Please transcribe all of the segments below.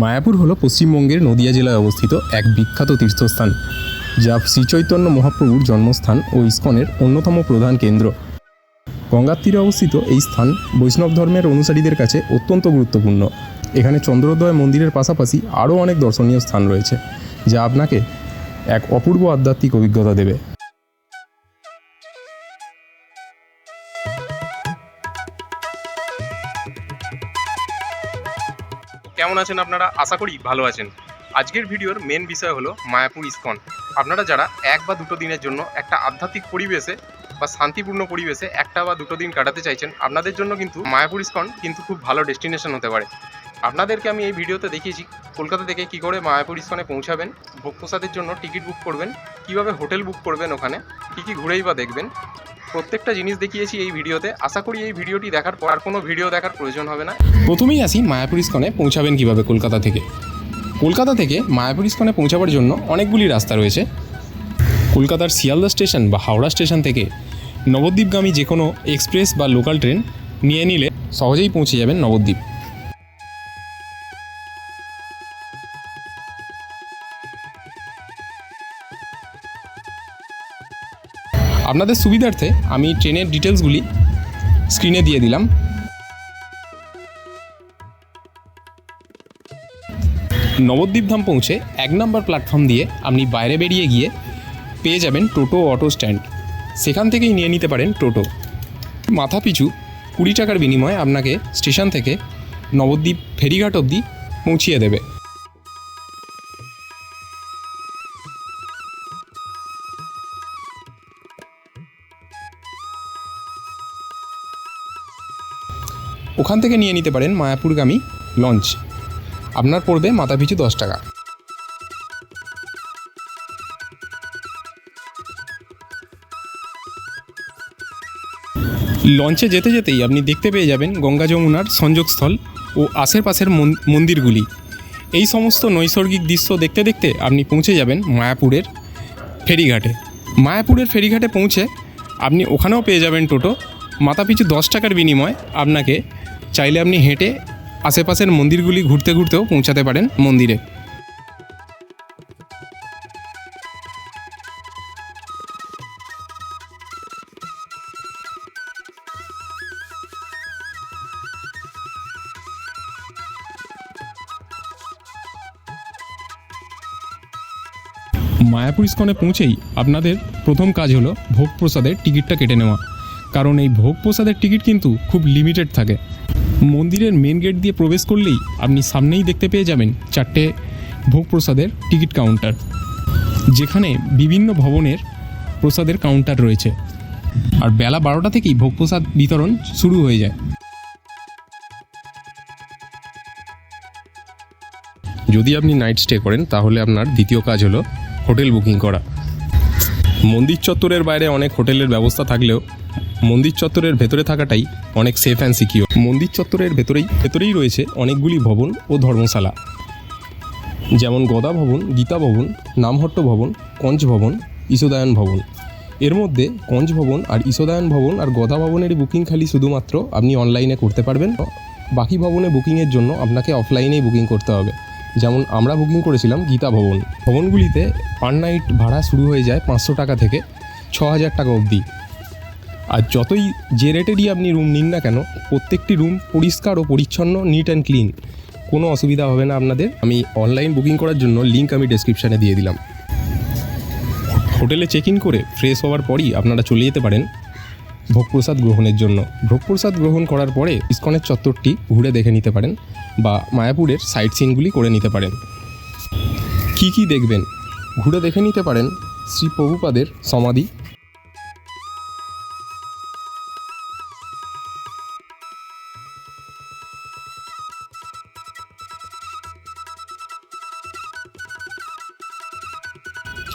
মায়াপুর হলো পশ্চিমবঙ্গের নদিয়া জেলায় অবস্থিত এক বিখ্যাত তীর্থস্থান, যা শ্রীচৈতন্য মহাপ্রভুর জন্মস্থান ও ইস্কনের অন্যতম প্রধান কেন্দ্র। গঙ্গার তীরে অবস্থিত এই স্থান বৈষ্ণব ধর্মের অনুসারীদের কাছে অত্যন্ত গুরুত্বপূর্ণ। এখানে চন্দ্রোদয় মন্দিরের পাশাপাশি আরও অনেক দর্শনীয় স্থান রয়েছে, যা আপনাকে এক অপূর্ব আধ্যাত্মিক অভিজ্ঞতা দেবে। কেমন আছেন আপনারা? আশা করি ভালো আছেন। আজকের ভিডিওর মেন বিষয় হলো মায়াপুর ইস্কন। আপনারা যারা এক বা দুটো দিনের জন্য একটা আধ্যাত্মিক পরিবেশে বা শান্তিপূর্ণ পরিবেশে একটা বা দুটো দিন কাটাতে চাইছেন, আপনাদের জন্য কিন্তু মায়াপুর ইস্কন কিন্তু খুব ভালো ডেস্টিনেশন হতে পারে। আপনাদেরকে আমি এই ভিডিওতে দেখিয়েছি, কলকাতা থেকে কি করে মায়াপুর ইস্কনে পৌঁছাবেন, ভোগ প্রসাদের জন্য টিকিট বুক করবেন, কীভাবে হোটেল বুক করবেন ওখানে, কী কী ঘুরেই বা দেখবেন। প্রত্যেকটা জিনিস দেখিয়েছি এই ভিডিওতে। আশা করি এই ভিডিওটি দেখার পর আর কোনো ভিডিও দেখার প্রয়োজন হবে না। প্রথমেই আসি মায়াপুর ইস্কনে পৌঁছাবেন কীভাবে কলকাতা থেকে। কলকাতা থেকে মায়াপুর ইস্কনে পৌঁছাবার জন্য অনেকগুলি রাস্তা রয়েছে। কলকাতার শিয়ালদা স্টেশন বা হাওড়া স্টেশন থেকে নবদ্বীপগামী যে কোনো এক্সপ্রেস বা লোকাল ট্রেন নিয়ে নিলে সহজেই পৌঁছে যাবেন নবদ্বীপ। আপনাদের সুবিধার্থে আমি ট্রেনের ডিটেলসগুলি স্ক্রিনে দিয়ে দিলাম। নবদ্বীপ ধাম পৌঁছে এক নম্বর প্ল্যাটফর্ম দিয়ে আপনি বাইরে বেরিয়ে গিয়ে পেয়ে যাবেন টোটো অটো স্ট্যান্ড। সেখান থেকেই নিয়ে নিতে পারেন টোটো। মাথা পিছু কুড়ি টাকার বিনিময়ে আপনাকে স্টেশন থেকে নবদ্বীপ ফেরিঘাট অবধি পৌঁছিয়ে দেবে। ওখান থেকে নিয়ে নিতে পারেন মায়াপুরগামী লঞ্চ। আপনার পড়বে মাথা পিছু দশ টাকা। লঞ্চে যেতে যেতেই আপনি দেখতে পেয়ে যাবেন গঙ্গা যমুনার সংযোগস্থল ও আশেপাশের মন- মন্দিরগুলি। এই সমস্ত নৈসর্গিক দৃশ্য দেখতে দেখতে আপনি পৌঁছে যাবেন মায়াপুরের ফেরিঘাটে। মায়াপুরের ফেরিঘাটে পৌঁছে আপনি ওখানেও পেয়ে যাবেন টোটো মাথাপিছু দশ টাকার বিনিময়ে আপনাকে চাইলে আপনি হেঁটে আশেপাশের মন্দিরগুলি ঘুরতে ঘুরতেও পৌঁছাতে পারেন মন্দিরে। মায়াপুর ইস্কনে পৌঁছেই আপনাদের প্রথম কাজ হলো ভোগ প্রসাদের টিকিটটা কেটে নেওয়া। কারণ এই ভোগ প্রসাদের টিকিট কিন্তু খুব লিমিটেড থাকে। মন্দিরের মেন গেট দিয়ে প্রবেশ করলেই আপনি সামনেই দেখতে পেয়ে যাবেন চারটে ভোগ প্রসাদের টিকিট কাউন্টার যেখানে বিভিন্ন ভবনের প্রসাদের কাউন্টার রয়েছে। আর বেলা বারোটা থেকেই ভোগ প্রসাদ বিতরণ শুরু হয়ে যায়। যদি আপনি নাইট স্টে করেন, তাহলে আপনার দ্বিতীয় কাজ হলো হোটেল বুকিং করা। মন্দির চত্বরের বাইরে অনেক হোটেলের ব্যবস্থা থাকলেও মন্দির চত্বরের ভেতরে থাকাটাই অনেক সেফ অ্যান্ড সিকিউর মন্দির চত্বরের ভেতরেই ভেতরেই রয়েছে অনেকগুলি ভবন ও ধর্মশালা। যেমন গদা ভবন, গীতা ভবন, নামহট্ট ভবন, কঞ্চ ভবন ঈশোদায়ন ভবন। এর মধ্যে কঞ্চ ভবন আর ঈশোদায়ন ভবন আর গদা ভবনের বুকিং খালি শুধুমাত্র আপনি অনলাইনে করতে পারবেন। বাকি ভবনে বুকিংয়ের জন্য আপনাকে অফলাইনেই বুকিং করতে হবে। যেমন আমরা বুকিং করেছিলাম গীতা ভবন। ভবনগুলিতে পার নাইট ভাড়া শুরু হয়ে যায় পাঁচশো টাকা থেকে ছ হাজার টাকা অবধি। আর যতই যে রেটেরই আপনি রুম নিন না কেন, প্রত্যেকটি রুম পরিষ্কার ও পরিচ্ছন্ন নিট অ্যান্ড ক্লিন কোনো অসুবিধা হবে না আপনাদের। আমি অনলাইন বুকিং করার জন্য লিঙ্ক আমি ডেসক্রিপশানে দিয়ে দিলাম। হোটেলে চেক ইন করে ফ্রেশ হওয়ার পরই আপনারা চলে যেতে পারেন ভোগপ্রসাদ গ্রহণের জন্য। ভোগপ্রসাদ গ্রহণ করার পরে ইস্কনের চত্বরটি ঘুরে দেখে নিতে পারেন বা মায়াপুরের সাইট সিনগুলি করে নিতে পারেন। কি কি দেখবেন? ঘুরে দেখে নিতে পারেন শ্রী প্রভুপাদের সমাধি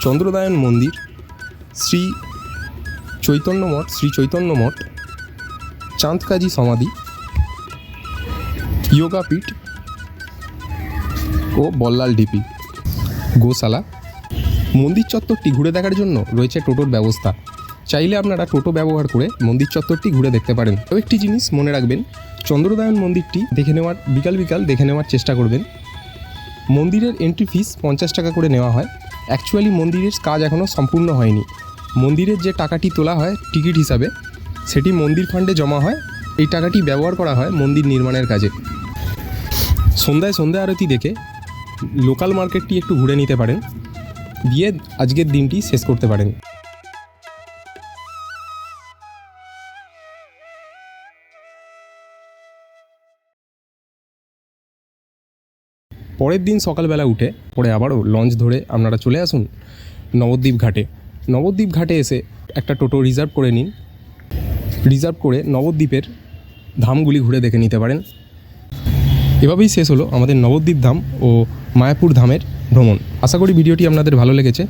চন্দ্রদায়ন মন্দির, শ্রী চৈতন্য মঠ, শ্রী চৈতন্য মঠ, চাঁদকাজি সমাধি, ইয়োগাপীঠ ও বল্লাল ডিপি, গোশালা। মন্দির চত্বরটি ঘুরে দেখার জন্য রয়েছে টোটোর ব্যবস্থা। চাইলে আপনারা টোটো ব্যবহার করে মন্দির চত্বরটি ঘুরে দেখতে পারেন। তো একটি জিনিস মনে রাখবেন চন্দ্রদায়ন মন্দিরটি দেখে নেওয়ার, বিকাল বিকাল দেখে নেওয়ার চেষ্টা করবেন। মন্দিরের এন্ট্রি ফিস পঞ্চাশ টাকা করে নেওয়া হয়। অ্যাকচুয়ালি মন্দিরের কাজ এখনও সম্পূর্ণ হয়নি। মন্দিরের যে টাকাটি তোলা হয় টিকিট হিসাবে, সেটি মন্দির ফান্ডে জমা হয়। এই টাকাটি ব্যবহার করা হয় মন্দির নির্মাণের কাজে। সন্ধ্যায় সন্ধ্যা আরতি দেখে লোকাল মার্কেটটি একটু ঘুরে নিতে পারেন। দিয়ে আজকের দিনটি শেষ করতে পারেন। পরের দিন সকালবেলা উঠে, পরে আবারও লঞ্চ ধরে আপনারা চলে আসুন নবদ্বীপ ঘাটে। নবদ্বীপ ঘাটে এসে একটা টোটো রিজার্ভ করে নিন। রিজার্ভ করে নবদ্বীপের ধামগুলি ঘুরে দেখে নিতে পারেন। এভাবেই শেষ হলো আমাদের নবদ্বীপ ধাম ও মায়াপুর ধামের ভ্রমণ। আশা করি ভিডিওটি আপনাদের ভালো লেগেছে।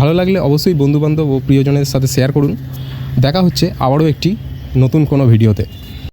ভালো লাগলে অবশ্যই বন্ধুবান্ধব ও প্রিয়জনের সাথে শেয়ার করুন। দেখা হচ্ছে আবারও একটি নতুন কোনো ভিডিওতে।